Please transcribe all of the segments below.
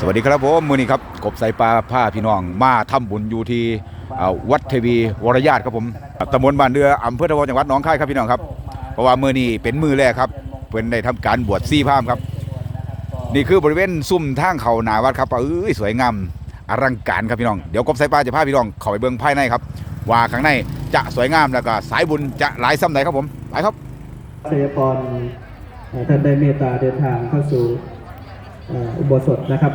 สวัสดีครับผมมือนี้ครับกบใส่ปลาผ้าพี่น้องมาทำบุญอยู่ที่วัดเทวีวรยาตครับผมตำบลบ้านเรืออำเภอตะวันจังหวัดหนองคายครับพี่น้องครับเพราะว่ามือนี้เป็นมือแรกครับเพิ่นได้ทำการบวชซี่พรามครับ นี่คือบริเวณซุ่มทางเขาหนาวัดครับเอ้ยสวยงามอลังการครับพี่น้องเดี๋ยวกบใส่ปลาจะพาพี่น้องเข้าไปเบิ่งภายในครับ ว่าข้างในจะสวยงามแล้วก็สายบุญจะหลายซ้ำใดครับผมไปครับเสยพรท่านได้เมตตาเดินทางเข้าสู่ อุโบสถนะครับ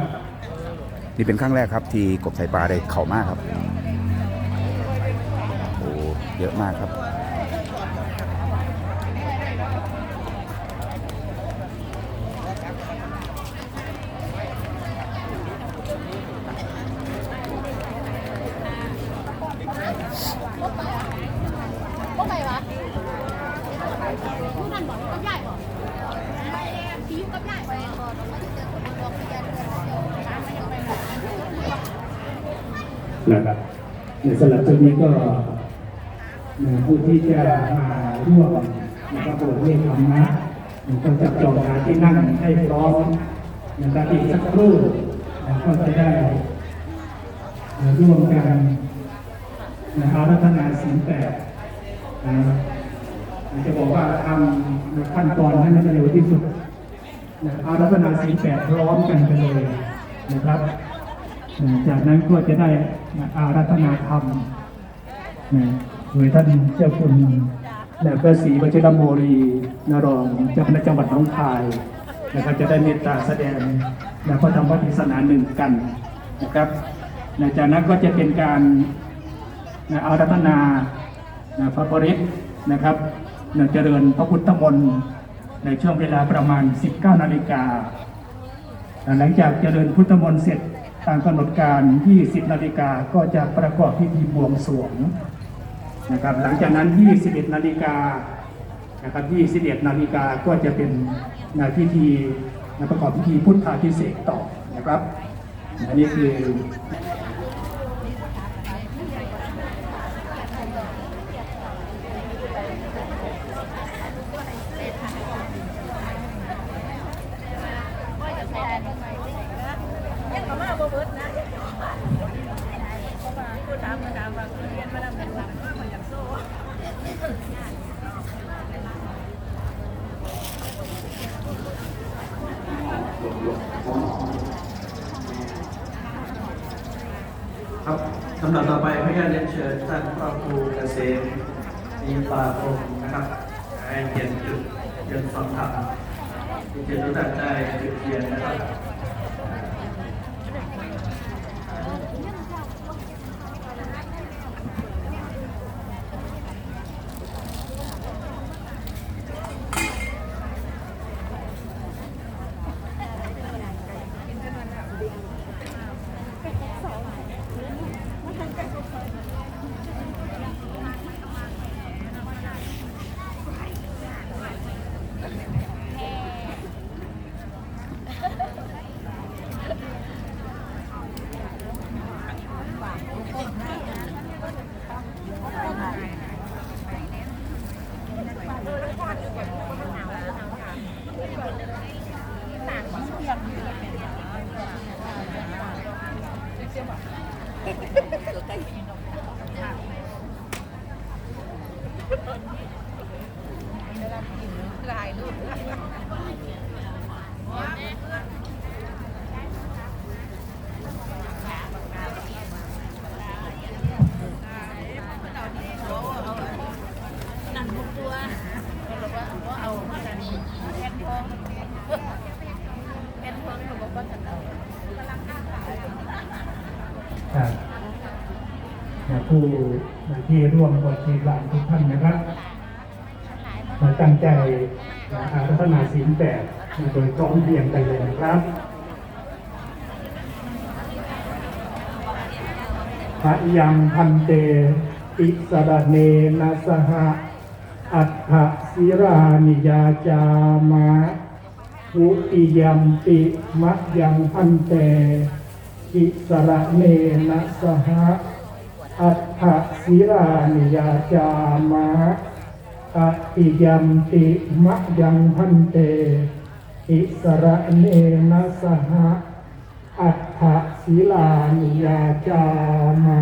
นี่เป็นครั้งแรกครับ ที่กบสายปลาได้เข่ามากครับโอ้เยอะมากครับ ก็ไปวะผู้นั้นบอกก็ย้ายบอกพี่ยุก็ย้ายไปก่อนแล้วก็จะเจอคนบอกพยานเดินเดียวร้านไม่ยังไปหมด นะครับในสำหรับจุดนี้ก็ผู้ที่จะมาร่วมนะครับบวชเนตรธรรมะก็จับจองหาที่นั่งให้พร้อมนะครับอีกสักครู่นะก็จะได้ร่วมกันนะอารัธนาศีลแปดนะครับจะบอกว่าทำขั้นตอนให้มันเร็วที่สุดนะอารัธนาศีลแปดพร้อมกันไปเลยนะครับ จากนั้นก็จะได้อารัธนาธรรมนะโดยท่านเจ้าคุณและพระศรีวชิรโมรีนรองเจ้าคณะจังหวัดหน้องคายนะครับจะได้เมตตาแสดงและพระธรรมเทศนาหนึ่งกันนะครับและจากนั้นก็จะเป็นการนะอารัธนานะพระปริศนะครับนะเจริญพระพุทธมนต์ในช่วงเวลาประมาณ 19 นาฬิกา หลังจากเจริญพุทธมนต์เสร็จ ตามกำหนดการ 20 นาฬิกาก็จะประกอบพิธีบวงสรวงนะครับ หลังจากนั้น 21 นาฬิกานะครับ 21 นาฬิกาก็จะเป็นนานพิธีประกอบพิธีพุทธาพิเศษต่อนะครับอันนี้คือ ยังมาบ่เบิดนะผู้ถามมาถามว่าเรียนมาแล้วเป็นหลักมากกว่าอย่างโซ่ ครับลำดับต่อไปพระญาตเรียนเชิญท่านพระครูเกษมมีปาพงศ์นะครับให้เขียนจุดเขียนฟังธรรมที่เขียนรู้จักได้จุดเขียนนะครับ นั่นบุกตัวเราว่าว่าเอามาดันแค่ทองแค่ทองเขาบอกว่าฉันเอากำลังอ้างขาย ครับนะ ผู้ที่ร่วมบททีหลานทุกท่านนะครับมาตั้งใจอารัธนาศีลแปดโดยพร้อมเพียงกันเลยนะครับพระยังพันเตอิสระเนนะสหะอัฏฐศิรานิยาจามะทุติยัมปิมะยังพันเตอิสระเนนะสหะ อัฏฐศิรานิยาจามะอติยัมติมะยังพันเต อิสระเนนะสหะอัฏฐศิลานิยาจามะ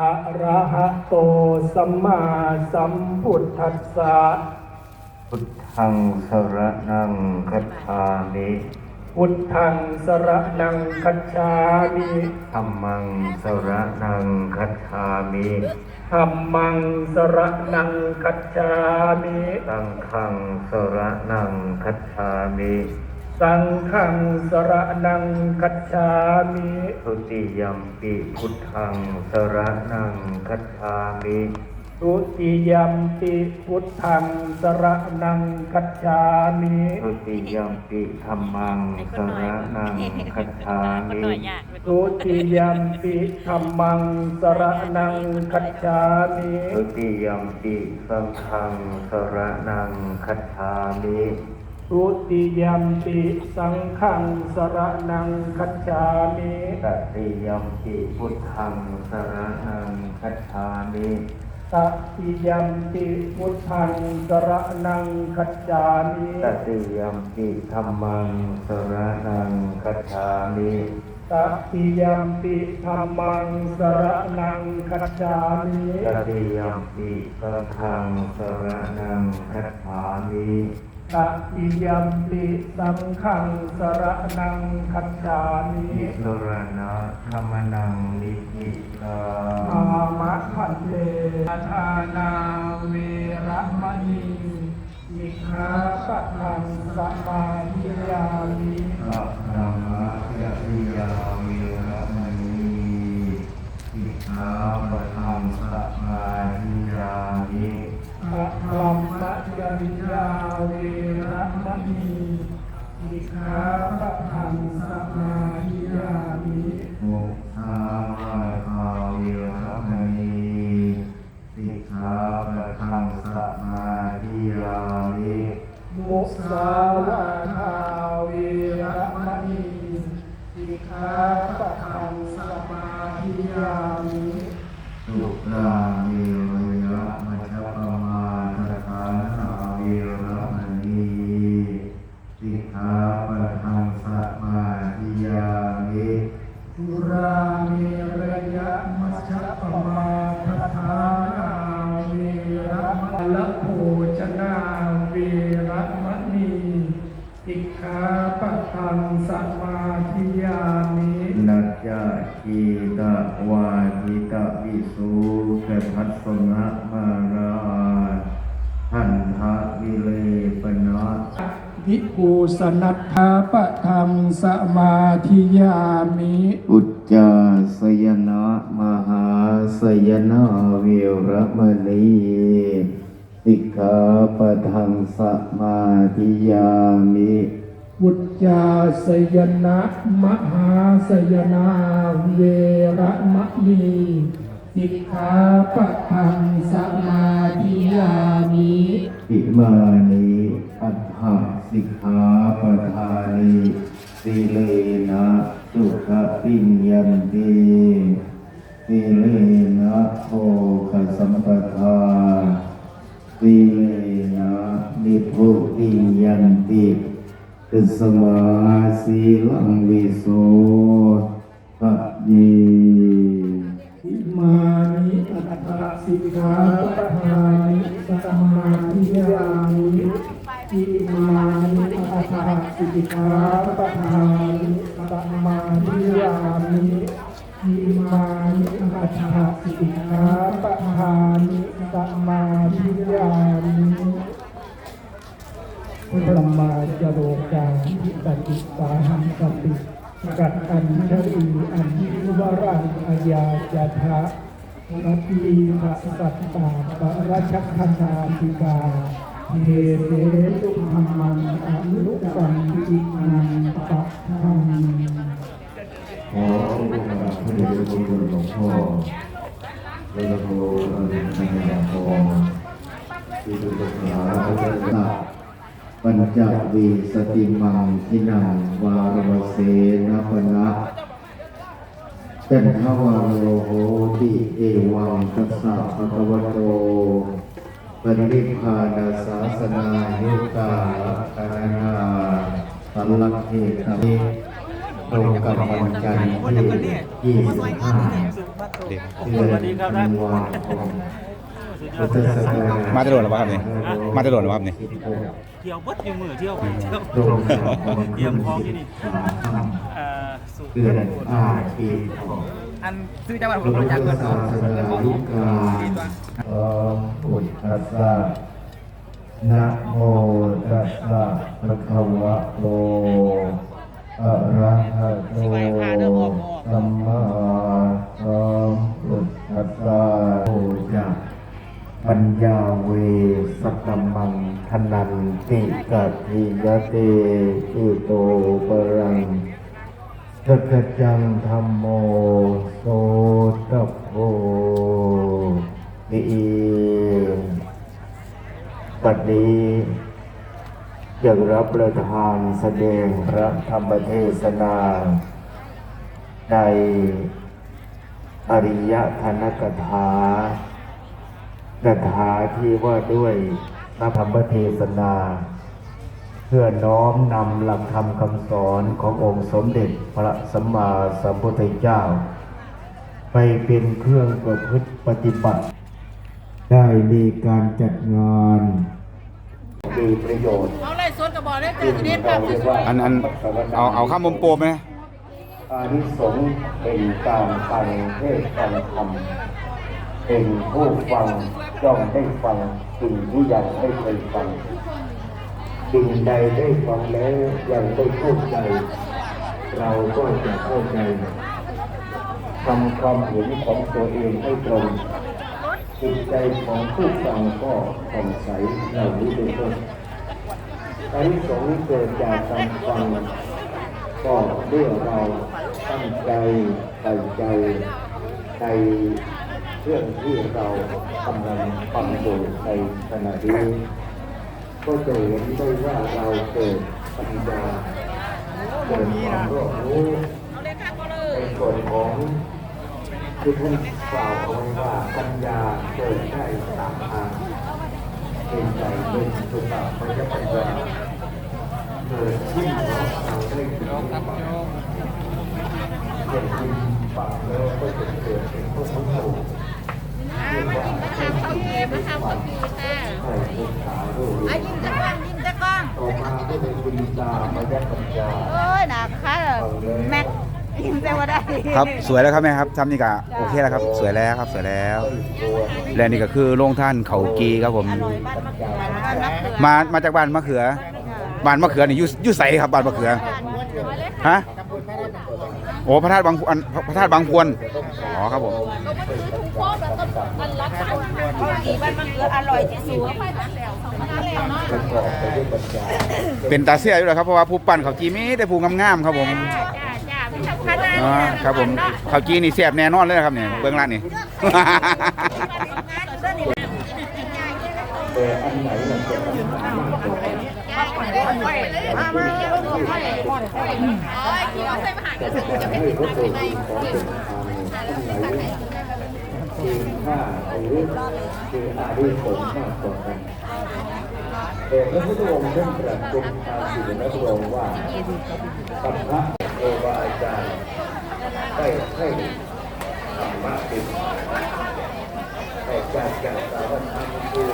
อะระหะโตสัมมาสัมพุทธัสสะพุทธังสรณังคัจฉามิพุทธังสรนังคัจฉามิธัมมังสรณังคัจฉามิธัมมังสรนังคัจฉามิสังฆังสรณังคัจฉามิ สังฆังสรนังคัจฉามิทุติยัมปิพุทธังสรณังคัจฉามิทุติยัมปิพุทธังสรนังคัจฉามิทุติยัมปิธัมมังสรณังคัจฉามิทุติยัมปิธัมมังสรนังคัจฉามิทุติยัมปิสังฆังสรณังคัจฉามิ ทุติยัมปิสังฆังสรนังคัจฉามิตติยัมปิพุทธังสรณังคัจฉามิตติยัมปิพุทธังสรนังคัจฉามิตติยัมปิธัมมังสรณังคัจฉามิตติยัมปิธัมมังสรนังคัจฉามิตติยัมปิสังฆังสรณังคัจฉามิ ตติยัมปิสังฆังสรนังคัจฉามินิสรณะธรรมนังนิพิตาอามะพันเตทานาเวระมณีอิขาปะทังสมาธิยามิสัพพะมะยะริยาวิระมณีอิขาปะทังสมาธิยามิอะลัมมะจริยาเวระมณีอิ ขาปะทังสมาธิยามิมุสาวาทาวิระมณีสิกขาปะทังสมาธิยามิมุสาวาท มาธิยามินัจจคีตะวาจิตะวิสุกทัสสนะมาราหันทะวิเลปนะวิภูสนัทธาปะทังสมาธิยามิ อุจจาสยนะมหาสยนะวิระมณีสิกขาปะทังสมาธิยามิ วุจจาสยนะมหาสยนาเวระมะนีสิกขาปะทังสมาธิยามิอิมานิอัฏฐสิกขาปะทานิสิเลนะสุขปิญญันติสิเลนะโภคสัมปทาสิเลนะนิพพุติยันติ ตัสมาสีลังวิโสทะเยอิมานิอัตถะสิกขาปะทานิสัมมาทิฏฐานิอิมานิอัตถะสิกขาปะทานิสัมมาทิฏฐานิอิมานิอัตถะสิกขาปะทานิสัมมาทิฏฐานิ พระมาจโรกาทิปฏิสาหังสติกัดอันชรีอันทิวรังอายาจาทะรัตลีภะสัตตาปะราชคนาติกาเทเตตุธรรมังอนุปันตินังปะทังขอองค์พระพระเดชพระคุณหลวงพ่อและพระโลอริยสังฆทองที่เป็นศาสนาพระเจ้า ปัญจวีสติมังทินังวารวเสนปนะเป็นทวารโรโหติเอวังตัสสะภะคะวะโตปริพานาศาสนายุกาลักขณาสัลลักเทตะตรงกับวันจันทร์ที่25เดือนธันวาคมพุทธศักราช มาจะโดดหรือเปล่าครับนี่มาจะโดดหรือเปล่าครับนี่เที่ยววัดอยู่มือเที่ยวไปเที่ยวตรงกับวันเยี่ยมที่คลองที่นี่13เอ่อสุเดือนอาทิตย์ของอันซื้อจังหวัดพผมระพุรู้ทจักธกันศาสนาลูกาอพุทธัสสะนะโมตัสสะภะคะวะโตอะระหะโตสัมมาสัมพุทธัสสะโอจะ ปัญญาเวสัตมังทนันติกัตถิยะเตอิโตปรังทักจังธรรมโมโสตโพอิปัดนี้จะรับประทานแสดงพระธรรมเทศนา ในอริยธนกถา กถาที่ว่าด้วยพระธรรมเทศนา เพื่อน้อมนำหลักธรรมคำสอนขององค์สมเด็จพระสัมมาสัมพุทธเจ้า ไปเป็นเครื่องประพฤติปฏิบัติ ได้มีการจัดงานมีประโยชน์เอาเลยสวนกระบอกได้เจซึ่องทีนี้เราภาพเรียกสวว่ายอันอันเอาเอาข้ามมุมโปมไหมอานิสงส์เป็นการฟังเทศน์ฟังธรรม เป็นผู้ฟังย่อมได้ฟังสิ่งที่ยังไม่เคยฟังสิ่งใดได้ฟังแล้วยังไม่เข้าใจ เราก็จะเข้าใจทำความเห็นของตัวเองให้ตรงจิตใจของผู้ฟังก็ผ่องใสเหล่านี้เป็นต้นอันนี้สงเกิดจากการฟังก็เมื่องเราตั้งใจใส่ใจใน รื่องที่เรากำลังฟังอยู่ในขณะนี้ก็จะเห็นได้ว่าเราเกิดปัญญาเกิดความรอบรู้ในส่วนของที่ท่านกล่าวเอาไว้ว่าปัญญาเกิดได้สามทางเป็นใจเป็นสุตตะปัญญาปัญญาเกิดขึ้นเพราะเราได้ยินฟังเกิดยินฟังแล้วก็จะเกิดเป็นผู้รู้ เรียกว่ามาทำข้าวเก็บมาทำข้าวกีค่ะใส่ศึกษายิงจะกล้องยิงจะกล้องต่อมาก็เป็นคุณตาปัญญาปัญญาโอ้ยหนักค่ะแม็กยิงจะว่าได้ครับสวยแล้วครับแม่ครับทำนี่ก็โอเคแล้วครับ สวยแล้วครับสวยแล้วและนี่ก็คือโรงท่านเขากีครับผม มามาจากบ้านมะเขือบ้านมะเขือนี่อยู่อยู่ใสครับบ้านมะเขือฮะ โอ้พระธาตุบางพวนพระธาตุบางพวนอ๋อครับผมเป็นตาเสียอยู่แล้วครับเพราะว่าผู้ปั้นเขาจีมีแต่ผู้งามๆครับผมจ้าจ้าไม่ทำคันนะอ๋อครับผมเขาจีนี่แซ่บแน่นอนเลยนะครับเนี่ยเบื้องล่างนี่ แต่อันไหนมันจะปัญหามากกว่ากันจะจะให้พระโสดของเป็นทางอันไหนมีค่าหรือคืออายุสงส์มากกว่ากันแต่พระพุทธองค์ท่านตรัสเป็นภาษิตและพระองค์ว่าสัพพะโอวาอาจารย์ได้ให้ธรรมะเป็นจากจากสาวธรรมคือ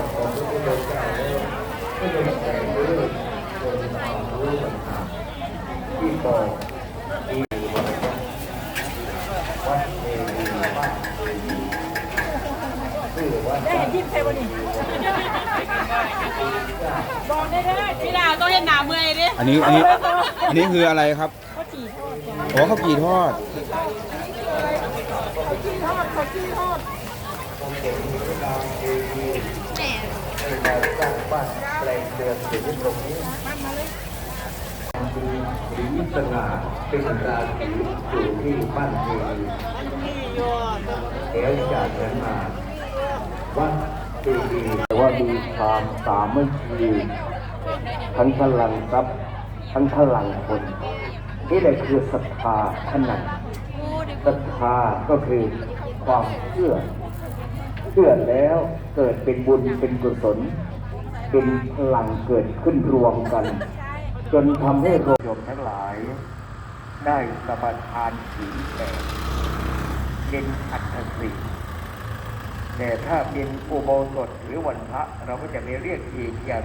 คำสอนของพระพุทธเจ้าแล้วก็ยังแต่งด้วยองค์ความรู้ต่างๆที่บอกที่วัดวัดเทวีวัดเทวีชื่อวัดได้เห็นยิ้มใครบ่นี่บอกได้ได้พี่ดาวต้องเห็นหนาเมื่อยดิอันนี้อันนี้อันนี้คืออะไรครับเขาจีทอดจ้ะอ๋อข้าวกี่ทอดเขาจีทอดเขาจีทอดในการสร้างบ้านแปลงเดือนถึงตรงนี้หรือสง่าเป็นราศีอยู่ที่บ้านเทวีแล้วจากนั้นมาวัดเทวีแต่ว่ามีความสามัคคีทั้งพลังทรัพย์ทั้งพลังคนนี่แหละคือศรัทธาขนาดศรัทธาก็คือความเชื่อ เชื่อแล้วเกิดเป็นบุญเป็นกุศล เป็นพลังเกิดขึ้นรวมกัน จนทำให้โยมทั้งหลาย ได้สมาทานสีแปดเป็นอัตสิแต่ถ้าเป็นอุโบสถหรือวันพระเราก็จะไม่เรียกอีกอย่าง